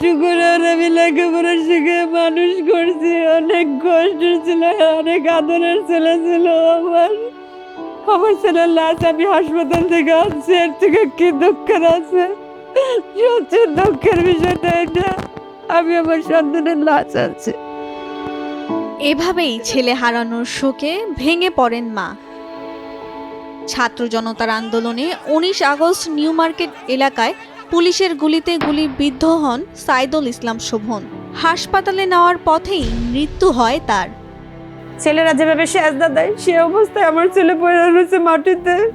কষ্ট করে আমি শিখে মানুষ করছি, অনেক কষ্ট ছিল, অনেক আদরের ছেলে ছিল আমার। আমার ছেলের লাশ আমি হাসপাতাল থেকে আসছি এর থেকে কি দুঃখের আছে? সবচেয়ে দুঃখের বিষয়টা এটা। আমি আমার সন্তানের লাশ আছে এভাবেই ছেলে হারানোর শোকে ভেঙে পড়েন মা। ছাত্র জনতার আন্দোলনে উনিশ আগস্ট নিউ মার্কেট এলাকায় পুলিশের গুলিতে গুলি বিদ্ধ হন সাইদুল ইসলাম শোভন। হাসপাতালে নেওয়ার পথেই মৃত্যু হয় তার। ছেলেরা যেভাবে সেজদা দেয় সে অবস্থায় আমার ছেলে পড়ে রয়েছে মাটিতে।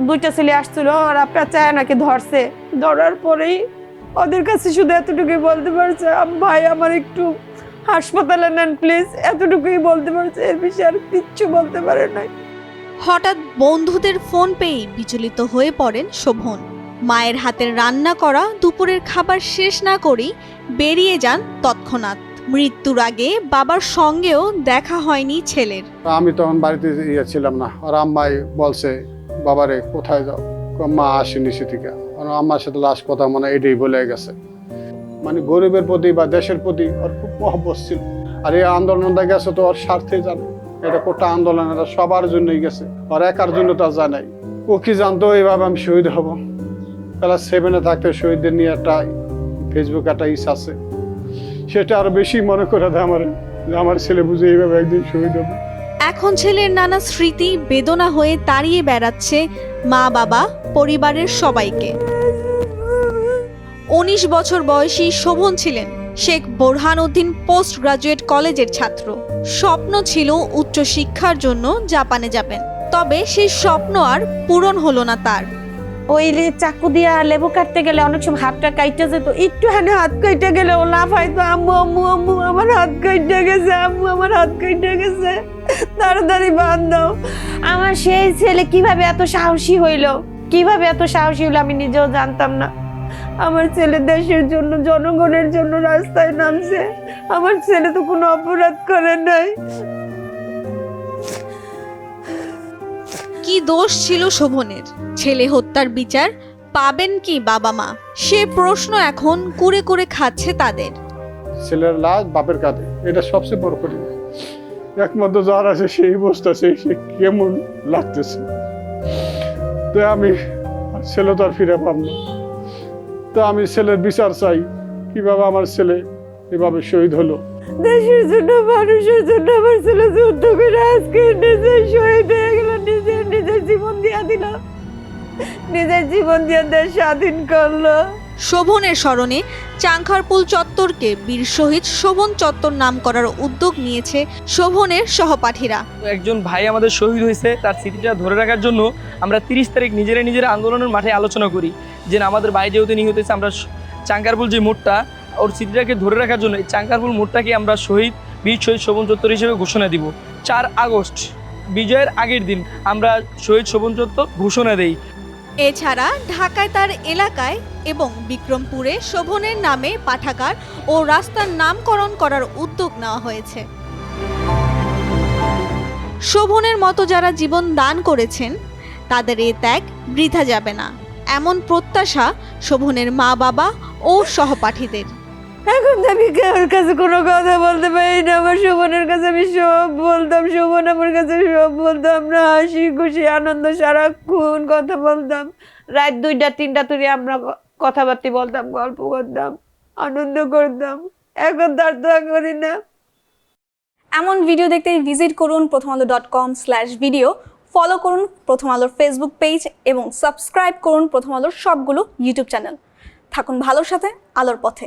দুইটা ছেলে আসছিল ওরা পেঁচায় নাকি ধরছে। ধরার পরেই ওদের কাছে শুধু এতটুকুই বলতে পারছে "আম- ভাই আমার একটু হাসপাতালে নেন প্লিজ। এতটুকুই বলতে পারছে এর বিষয়ে আর কিচ্ছু বলতে পারে নাই। হঠাৎ বন্ধুদের ফোন পেয়েই বিচলিত হয়ে পড়েন শোভন। মায়ের হাতের রান্না করা, দুপুরের খাবার শেষ না করেই বেরিয়ে যান তৎক্ষণাৎ। মৃত্যুর আগে বাবার সঙ্গেও দেখা হয়নি ছেলের। আমি তখন বাড়িতে ইয়ে ছিলাম না। আর আম্মাই বলছে, বাবারে, কোথায় যাও? মা আসেনি সে থেকে আর আম্মার সাথে লাস্ট কথা মানে এটাই বলে গেছে। মানে গরিবের প্রতি বা দেশের প্রতি ওর খুব মহব্বত ছিল। আর এই আন্দোলনটা গেছে তো ওর স্বার্থে জানে। এটা কোটা আন্দোলন, এটা সবার জন্যই গেছে। ওর একার জন্য তা জানাই ও কি জানতো, এইভাবে আমি শহীদ হব। ক্লাস সেভেনে থাকতে শহীদদের নিয়ে একটা ফেসবুক একটা ইস আছে। সেটা আরও বেশি মনে করে দেয় আমার আমার ছেলে বুঝে এইভাবে একদিন শহীদ হবে। এখন ছেলের নানা স্মৃতি বেদনা হয়ে তাড়িয়ে বেড়াচ্ছে মা বাবা, পরিবারের সবাইকে। উনিশ বছর বয়সী শোভন ছিলেন শেখ বোরহান উদ্দিন পোস্ট গ্রাজুয়েট কলেজের ছাত্র। স্বপ্ন ছিল উচ্চশিক্ষার জন্য জাপানে যাবেন। তবে সেই স্বপ্ন আর পূরণ হলো না তার। ওই চাকু দিয়া লেবু কাটতে গেলে অনেক সময় হাতটা কাইটে যেত, একটু হানে হাত কাইটে গেলে ও লাফাইতো আম্মু আম্মু আম্মু, আমার হাত কাইটে গেছে, আম্মু, আমার হাত কাইটে গেছে, তাড়াতাড়ি বাঁধ। আমার সেই ছেলে কীভাবে এত সাহসী হইল? কীভাবে এত সাহসী হইল আমি নিজেও জানতাম না। আমার ছেলে দেশের জন্য, জনগণের জন্য রাস্তায় নামছে। আমার ছেলে তো কোনো অপরাধ করে নাই। কি দোষ ছিল শোভনের? ছেলে হত্যার বিচার পাবেন কি বাবা মা? সে প্রশ্ন এখন কুরে করে খাচ্ছে তাদের। ছেলের লাশ বাপের কাঁধে এটা সবচেয়ে বড় কঠিন। একমাত্র যার আছে সেই বসতেছে সে কেমন লাগতেছে। তো আমি ছেলে তো আর ফিরে পাব না। তো আমি ছেলের বিচার চাই কীভাবে আমার ছেলে এভাবে শহীদ হলো। দেশের জন্য মানুষের জন্য আমার ছেলে যুদ্ধ করে আজকে নিজের শহীদ হয়ে গেল নিজের নিজের জীবন দিয়া দিল। নিজের জীবন দিয়ে দেশ স্বাধীন করল। শোভনের স্মরণে চাংখারপুল চত্বরকে বীর শহীদ শোভন চত্বর নাম করার উদ্যোগ নিয়েছে শোভনের সহপাঠীরা। একজন ভাই আমাদের শহীদ হয়েছে তার স্মৃতিটা ধরে রাখার জন্য আমরা তিরিশ তারিখ নিজেরা নিজেরা আন্দোলনের মাঠে আলোচনা করি। যে আমাদের ভাই যেহেতু নিহত হয়েছে আমরা চাঙ্কারপুল যে মোড়টা ওর স্মৃতিটাকে ধরে রাখার জন্য এই চাঙ্কারপুল মোড়টাকে আমরা শহীদ বীর শহীদ শোভন চত্বর হিসেবে ঘোষণা দিব। চার আগস্ট বিজয়ের আগের দিন আমরা শহীদ শোভন ঘোষণা দেই। এছাড়া ঢাকায় তার এলাকায় এবং বিক্রমপুরে শোভনের নামে পাঠাগার ও রাস্তার নামকরণ করার উদ্যোগ নেওয়া হয়েছে। শোভনের মতো যারা জীবন দান করেছেন, তাদের এ ত্যাগ বৃথা যাবে না। এমন প্রত্যাশা শোভনের মা বাবা ও সহপাঠীদের। এখন তো আমি কেউর কাছে কোনো কথা বলতে পারি না। আমার শোভনের কাছে আমি সব বলতাম, শোভন আমার কাছে সব বলতাম না হাসি, খুশি, আনন্দ সারাক্ষণ কথা বলতাম। রাত দুইটা, তিনটা তুই আমরা কথাবার্তা বলতাম, গল্প করতাম, আনন্দ করতাম। এখন তার তো করি না। এমন ভিডিও দেখতে ভিজিট করুন Prothom Alo dot com slash video follow করুন প্রথম আলোর ফেসবুক পেজ এবং সাবস্ক্রাইব করুন প্রথম আলোর সবগুলো ইউটিউব চ্যানেল থাকুন ভালোর সাথে, আলোর পথে।